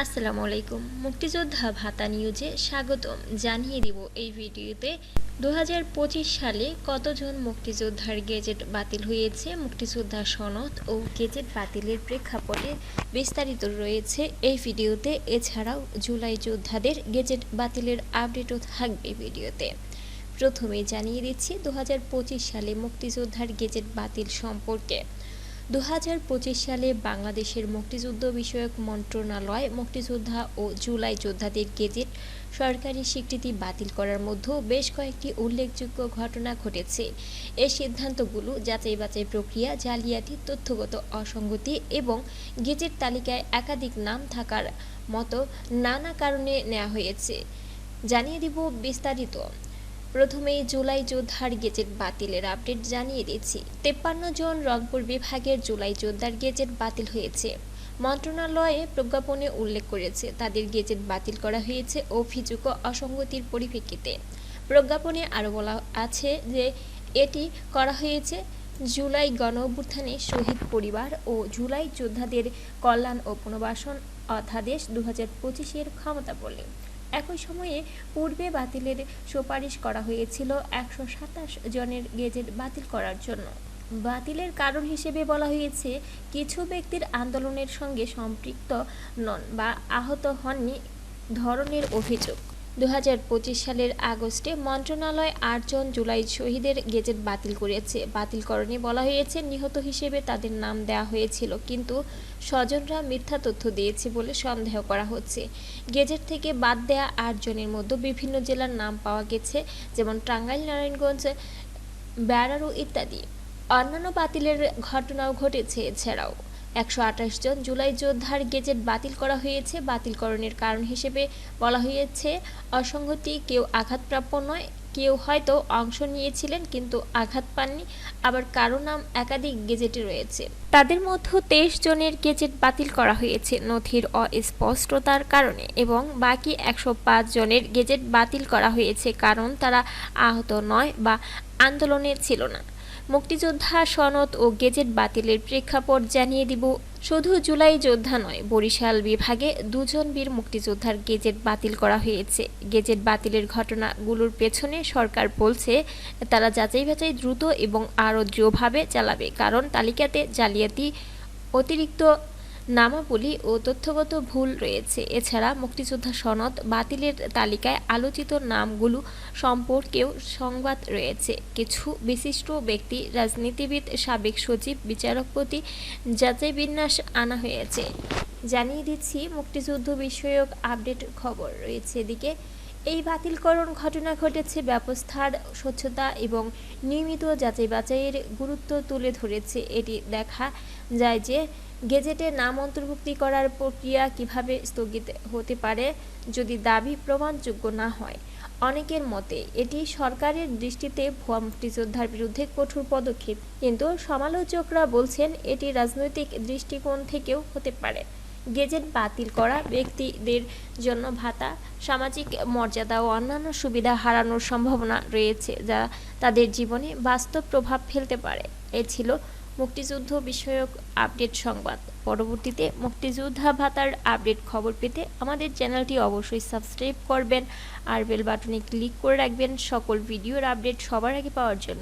আসসালামু আলাইকুম মুক্তিযোদ্ধা ভাতা নিউজে স্বাগতম। জানিয়ে দিব এই ভিডিওতে দু হাজার পঁচিশ সালে কতজন মুক্তিযোদ্ধার গেজেট বাতিল হয়েছে মুক্তিযোদ্ধা সনদ ও গেজেট বাতিলের প্রেক্ষাপটে বিস্তারিত রয়েছে এই ভিডিওতে। এছাড়াও জুলাই যোদ্ধাদের গেজেট বাতিলের আপডেটও থাকবে ভিডিওতে। প্রথমেই জানিয়ে দিচ্ছি দু হাজার পঁচিশ সালে মুক্তিযোদ্ধার গেজেট বাতিল সম্পর্কে। দু হাজার পঁচিশ সালে বাংলাদেশের মুক্তিযুদ্ধ বিষয়ক মন্ত্রণালয়, মুক্তিযোদ্ধা ও জুলাই যোদ্ধাদের গেজেট সরকারি স্বীকৃতি বাতিল করার মধ্যেও বেশ কয়েকটি উল্লেখযোগ্য ঘটনা ঘটেছে। এই সিদ্ধান্তগুলো যাচাই বাছাই প্রক্রিয়া, জালিয়াতি, তথ্যগত অসঙ্গতি এবং গেজেট তালিকায় একাধিক নাম থাকার মতো নানা কারণে নেওয়া হয়েছে। জানিয়ে দিব বিস্তারিত। প্রথমেই জুলাই যোদ্ধার গেজেট বাতিলের আপডেট জানিয়ে দিচ্ছি। তেপ্পান্ন জন রংপুর বিভাগের জুলাই যোদ্ধার গেজেট বাতিল হয়েছে। মন্ত্রণালয়ে প্রজ্ঞাপনে উল্লেখ করেছে, তাদের গেজেট বাতিল করা হয়েছে অভিযোগ অসঙ্গতির পরিপ্রেক্ষিতে। প্রজ্ঞাপনে আরও বলা আছে যে, এটি করা হয়েছে জুলাই গণ অভ্যুত্থানে শহীদ পরিবার ও জুলাই যোদ্ধাদের কল্যাণ ও পুনর্বাসন অধ্যাদেশ দু হাজার পঁচিশের ক্ষমতা বলে একই সময়ে পূর্বে বাতিলের সুপারিশ করা হয়েছিল একশো সাতাশ জনের গেজেট বাতিল করার জন্য। বাতিলের কারণ হিসেবে বলা হয়েছে, কিছু ব্যক্তির আন্দোলনের সঙ্গে সম্পৃক্ত নন বা আহত হননি ধরনের অভিযোগ। দু হাজার পঁচিশ সালের আগস্টে মন্ত্রণালয় আটজন জুলাই শহীদের গেজেট বাতিল করেছে। বাতিলকরণে বলা হয়েছে, নিহত হিসেবে তাদের নাম দেওয়া হয়েছিল, কিন্তু স্বজনরা মিথ্যা তথ্য দিয়েছে বলে সন্দেহ করা হচ্ছে। গেজেট থেকে বাদ দেয়া আটজনের মধ্যে বিভিন্ন জেলার নাম পাওয়া গেছে, যেমন টাঙ্গাইল, নারায়ণগঞ্জ ব্যারারু ইত্যাদি। অন্যান্য বাতিলের ঘটনাও ঘটেছে এছাড়াও। একশো আঠাশ জন জুলাই যোদ্ধার গেজেট বাতিল করা হয়েছে। বাতিলকরণের কারণ হিসেবে বলা হয়েছে অসঙ্গতি কেউ আঘাতপ্রাপ্য নয়, কেউ হয়তো অংশ নিয়েছিলেন কিন্তু আঘাত পাননি, আবার কারও নাম একাধিক গেজেটে রয়েছে। তাদের মধ্যে তেইশ জনের গেজেট বাতিল করা হয়েছে নথির অস্পষ্টতার কারণে এবং বাকি একশো পাঁচ জনের গেজেট বাতিল করা হয়েছে কারণ তারা আহত নয় বা আন্দোলনে ছিল না। মুক্তিযোদ্ধা সনদ ও গেজেট বাতিলের প্রেক্ষাপট জানিয়ে দিব। শুধু জুলাই যোদ্ধা নয়, বরিশাল বিভাগে দুজন বীর মুক্তিযোদ্ধার গেজেট বাতিল করা হয়েছে। গেজেট বাতিলের ঘটনাগুলোর পেছনে সরকার বলছে, তারা যাচাই বাছাই দ্রুত এবং আরও দৃঢ়ভাবে চালাবে। কারণ তালিকাতে জালিয়াতি অতিরিক্ত নামাবলী ও তথ্যগত ভুল রয়েছে। এছাড়া মুক্তিযোদ্ধা সনদ বাতিলের তালিকায় আলোচিত নামগুলো সম্পর্কেও সংবাদ রয়েছে। কিছু বিশিষ্ট ব্যক্তি, রাজনীতিবিদ, সাবেক সচিব, বিচারকপতি যাচাই বিন্যাস আনা হয়েছে। জানিয়ে দিচ্ছি, মুক্তিযুদ্ধ বিষয়ক আপডেট খবর রয়েছে। এদিকে এই বাতিলকরণ ঘটনা ঘটেছে ব্যবস্থার স্বচ্ছতা এবং নিয়মিত যাচাই বাছাইয়ের গুরুত্ব তুলে ধরেছে। এটি দেখা যায় যে গেজেটে নাম অন্তর্ভুক্তি করার প্রক্রিয়া কীভাবে স্থগিত হতে পারে যদি দাবি প্রমাণযোগ্য না হয়। অনেকের মতে, এটি সরকারের দৃষ্টিতে ভুয়া মুক্তিযোদ্ধার বিরুদ্ধে কঠোর পদক্ষেপ। কিন্তু সমালোচকরা বলছেন, এটি রাজনৈতিক দৃষ্টিকোণ থেকেও হতে পারে। গেজেট বাতিল করা ব্যক্তিদের জন্য ভাতা, সামাজিক মর্যাদা ও অন্যান্য সুবিধা হারানোর সম্ভাবনা রয়েছে যা তাদের জীবনে বাস্তব প্রভাব ফেলতে পারে। এ ছিল মুক্তিযুদ্ধ বিষয়ক আপডেট সংবাদ। পরবর্তীতে মুক্তিযোদ্ধা ভাতার আপডেট খবর পেতে আমাদের চ্যানেলটি অবশ্যই সাবস্ক্রাইব করবেন আর বেল বাটনে ক্লিক করে রাখবেন সকল ভিডিওর আপডেট সবার আগে পাওয়ার জন্য।